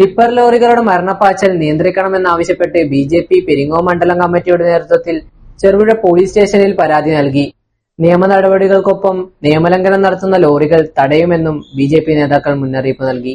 Tipper ലോറികളുടെ മരണപ്പാച്ചൽ നിയന്ത്രിക്കണമെന്നാവശ്യപ്പെട്ട് ബി ജെ പി പെരിങ്ങോ മണ്ഡലം കമ്മിറ്റിയുടെ നേതൃത്വത്തിൽ ചെറുപുഴ പോലീസ് സ്റ്റേഷനിൽ പരാതി നൽകി. നിയമ നടപടികൾക്കൊപ്പം നിയമലംഘനം നടത്തുന്ന ലോറികൾ തടയുമെന്നും ബി നേതാക്കൾ മുന്നറിയിപ്പ് നൽകി.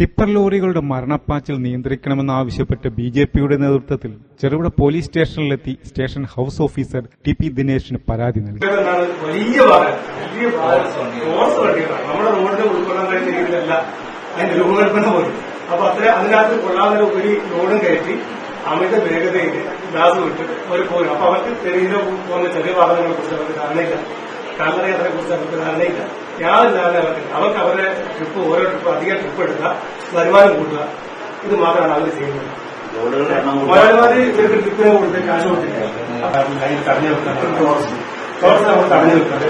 ടിപ്പർ ലോറികളുടെ മരണപ്പാച്ചിൽ നിയന്ത്രിക്കണമെന്നാവശ്യപ്പെട്ട് ബി ജെ പിയുടെ നേതൃത്വത്തിൽ ചെറുപുഴ പോലീസ് സ്റ്റേഷനിലെത്തി station house officer T P ദിനേശിന് പരാതി നൽകി. വലിയ അതിന്റെ രൂപകൽപ്പന പോലും. അപ്പൊ അത്ര അതിനകത്ത് കൊള്ളാതെ ഒരു ലോഡും കയറ്റി അമിത വേഗതയിൽ ഗ്ലാസ് വിട്ട് ഒരു പോരും അപ്പൊ അവർക്ക് തെരുവിലോ പോകുന്ന ചെറിയ വാഹനങ്ങളെ കുറിച്ച് അവർക്ക് ധാരണയില്ല. കാൽനട യാത്രയെ കുറിച്ച് അവർക്ക് ധാരണയില്ല. യാതൊരു ധാരണ അവർക്ക് അവരുടെ ട്രിപ്പ് ഓരോ ട്രിപ്പ് അധികം ട്രിപ്പ് എടുക്കുക വരുമാനം കൂട്ടുക. ഇത് മാത്രമാണ് അവർ ചെയ്യുന്നത്. മുതലാളിമാര് ഇവർക്ക് ട്രിപ്പിന് കൊടുത്ത് കാശ് കൊടുത്തില്ല തടഞ്ഞു ടോറസ് നമ്മൾ തടഞ്ഞു വെക്കുന്നത്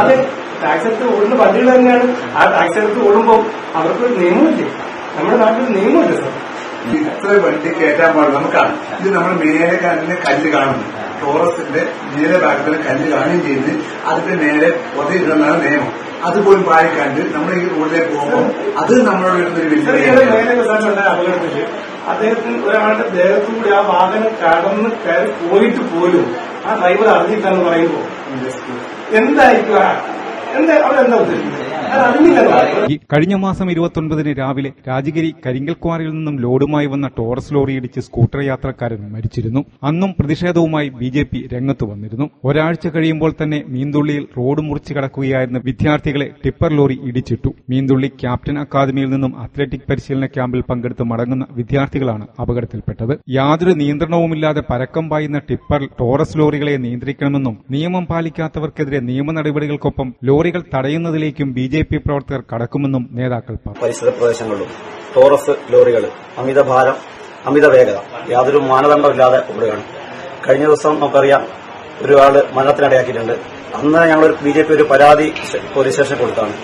അത് ടാക്സ് എടുത്ത് ഓടുന്ന വണ്ടികൾ തന്നെയാണ്. ആ ടാക്സ് എടുത്ത് ഓടുമ്പോൾ അവർക്ക് നിയമമില്ല നമ്മുടെ നാട്ടിൽ നിയമമില്ല സാർ ഇത്ര വണ്ടി കയറ്റാൻ പാടില്ല. നമുക്കാണ് ഇത് നമ്മൾ മേലെ കല്ല് കാണുന്നു. ടോറസിന്റെ നേരെ ഭാഗത്തിന് കല്ല് കാണുകയും ചെയ്ത് അതിന്റെ നേരെ പൊതയിടുന്നതാണ് നിയമം. അതുപോലും പാലിക്കാണ്ട് നമ്മൾ ഈ റോഡിലേക്ക് പോകുമ്പോൾ അത് നമ്മളോട് വരുന്നൊരു വലിയ അദ്ദേഹത്തിന് ഒരാളുടെ ദേഹത്തുകൂടി ആ വാഹനം കടന്ന് കയറി പോയിട്ട് പോലും ആ ഡ്രൈവർ അറിഞ്ഞിട്ടാന്ന് പറയുമ്പോൾ എന്തായിരിക്കും എന്താ അവരെന്താ ഉദ്ദേശിക്കുന്നത്? അത് അറിഞ്ഞില്ലല്ലോ ഈ കഴിഞ്ഞ മാസം ഇരുപത്തൊൻപതിന് രാവിലെ രാജഗിരി കരിങ്കൽക്വാറിയിൽ നിന്നും ലോഡുമായി വന്ന ടോറസ് ലോറി ഇടിച്ച് സ്കൂട്ടർ യാത്രക്കാരൻ മരിച്ചിരുന്നു. അന്നും പ്രതിഷേധവുമായി ബി ജെ പി രംഗത്ത് വന്നിരുന്നു. ഒരാഴ്ച കഴിയുമ്പോൾ തന്നെ മീന്തുള്ളിയിൽ റോഡ് മുറിച്ച് കടക്കുകയായിരുന്ന വിദ്യാർത്ഥികളെ ടിപ്പർ ലോറി ഇടിച്ചിട്ടു. മീന്തുള്ളി ക്യാപ്റ്റൻ അക്കാദമിയിൽ നിന്നും അത്ലറ്റിക് പരിശീലന ക്യാമ്പിൽ പങ്കെടുത്ത് മടങ്ങുന്ന വിദ്യാർത്ഥികളാണ് അപകടത്തിൽപ്പെട്ടത്. യാതൊരു നിയന്ത്രണവുമില്ലാതെ പരക്കം പായുന്ന ടിപ്പർ ടോറസ് ലോറികളെ നിയന്ത്രിക്കണമെന്നും നിയമം പാലിക്കാത്തവർക്കെതിരെ നിയമ നടപടികൾക്കൊപ്പം ലോറികൾ തടയുന്നതിലേക്കും ബി പി പ്രവർത്തകർ കടക്കുമെന്നും നേതാക്കൾ പറഞ്ഞു. പരിസര പ്രദേശങ്ങളിലും ടോറസ് ലോറികൾ അമിത ഭാരം അമിത വേഗത യാതൊരു മാനദണ്ഡമില്ലാതെ ഓടുകയാണ്. കഴിഞ്ഞ ദിവസം നമുക്കറിയാം ഒരാൾ മരണത്തിനിടയാക്കിയിട്ടുണ്ട്. അന്ന് ഞങ്ങൾ ബി ജെ പി ഒരു പരാതി പോലീസ് സ്റ്റേഷനിൽ കൊടുത്താണ്.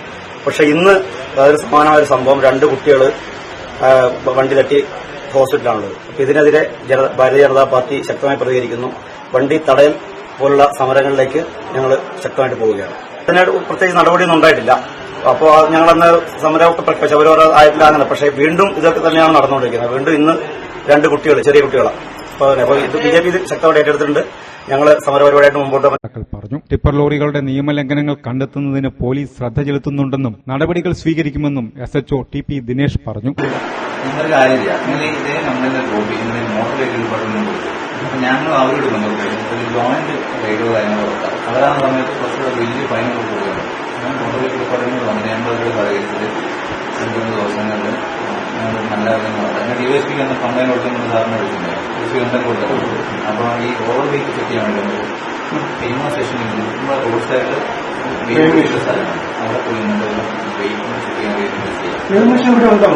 പക്ഷെ ഇന്ന് അതൊരു സമാനമായ ഒരു സംഭവം. രണ്ട് കുട്ടികൾ വണ്ടി തട്ടി ഹോസ്പിറ്റലാണുള്ളത് അപ്പൊ ഇതിനെതിരെ ഭാരതീയ ജനതാ പാർട്ടി ശക്തമായി പ്രതികരിക്കുന്നു. വണ്ടി തടയൽ പോലുള്ള സമരങ്ങളിലേക്ക് ഞങ്ങൾ ശക്തമായിട്ട് പോവുകയാണ്. അതിനായിട്ട് പ്രത്യേകിച്ച് നടപടിയൊന്നും ഉണ്ടായിട്ടില്ല. അപ്പോൾ ഞങ്ങളന്ന് സമരമൊക്കെ പ്രഖ്യാപിച്ചു അവരോരോ ആയിട്ടില്ല അങ്ങനെ പക്ഷേ വീണ്ടും ഇതൊക്കെ തന്നെയാണ് നടന്നുകൊണ്ടിരിക്കുന്നത്. വീണ്ടും ഇന്ന് രണ്ട് കുട്ടികൾ ചെറിയ കുട്ടികളാണ് അപ്പോൾ ഇത് ബി ജെ പി ശക്തമായിട്ട് ഏറ്റെടുത്തിട്ടുണ്ട്. ഞങ്ങൾ സമരപരിപാടിയായിട്ട് മുമ്പോട്ട് പറഞ്ഞു ടിപ്പർ ലോറികളുടെ നിയമലംഘനങ്ങൾ കണ്ടെത്തുന്നതിന് പോലീസ് ശ്രദ്ധ ചെലുത്തുന്നുണ്ടെന്നും നടപടികൾ സ്വീകരിക്കുമെന്നും S H O T P Dinesh പറഞ്ഞു. കാര്യമില്ല. ഇതേ നമ്മളുടെ മോട്ടോർ വെഹിക്കിൾ ഞങ്ങൾ അവരോട് ബന്ധപ്പെട്ടു ഒരു ജോയിന്റ് റൈഡോ കാര്യങ്ങൾ കൊടുക്കാം അവരാണ് സമയത്ത് കുറച്ചുകൂടെ വലിയ ഫൈനുകൾ കൊടുക്കുന്നത് ഞാൻ മോട്ടോർ വെഹിക്കിൾ ഡിപ്പാർട്ട്മെന്റ് വന്നു ഞങ്ങൾ അവരോട് സഹകരിച്ചത് രണ്ട് മൂന്ന് ദിവസങ്ങളിൽ ഞങ്ങൾ നല്ല ഡി എസ് പിക്ക് എന്ന കംപ്ലൈന്റ് കൊടുക്കുന്ന സാറിന് ഡി എസ് പി കംപ്ലൈന്റ് അപ്പോൾ ഈ ഓവർ വീക്ക് ചെക്ക് ചെയ്യാൻ സെഷനിൽ നമ്മുടെ റോഡ് സൈഡിൽ വെഹിക്കിൾ സ്ഥലമാണ്. അവിടെ പോയി നിന്നിട്ട് വെഹിക്കിൾ ചെക്ക് ചെയ്യാൻ വേണ്ടി ചെയ്യാം. പെർമിഷൻ ഇവിടെ ഉണ്ടോ?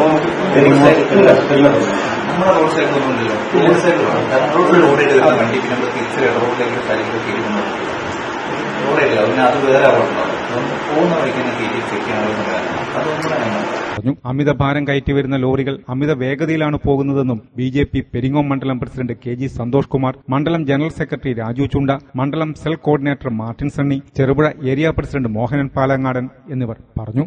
നമ്മുടെ റോഡ് സൈഡിൽ ഒന്നുമില്ലല്ലോ. റോഡ് സൈഡിലാണ് കാരണം റോഡിൽ ഓടിയിട്ട് വണ്ടി പിന്നെ തിരിച്ച് റോഡിലേക്ക് സ്ഥലത്ത് കയറുന്നു അമിത ഭാരം കയറ്റി വരുന്ന ലോറികൾ അമിത വേഗതയിലാണ് പോകുന്നതെന്നും ബി ജെ പി പെരിങ്ങോം മണ്ഡലം president K G Santhosh Kumar മണ്ഡലം ജനറൽ സെക്രട്ടറി രാജു ചുണ്ട മണ്ഡലം cell coordinator Martin Sunny Cherupuzha area president Mohanan Palangadan എന്നിവർ പറഞ്ഞു.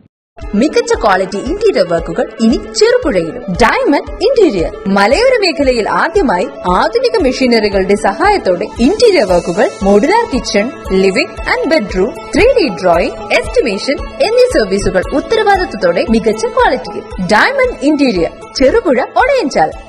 മികച്ച ക്വാളിറ്റി ഇന്റീരിയർ വർക്കുകൾ ഇനി ചെറുപുഴയിലും. Diamond interior. മലയോര മേഖലയിൽ ആദ്യമായി ആധുനിക മെഷീനറികളുടെ സഹായത്തോടെ ഇന്റീരിയർ വർക്കുകൾ modular kitchen living and bedroom three D drawing estimation എന്നീ സർവീസുകൾ ഉത്തരവാദിത്തത്തോടെ മികച്ച ക്വാളിറ്റിയിൽ. Diamond interior. ചെറുപുഴ ഒടയഞ്ചാൽ.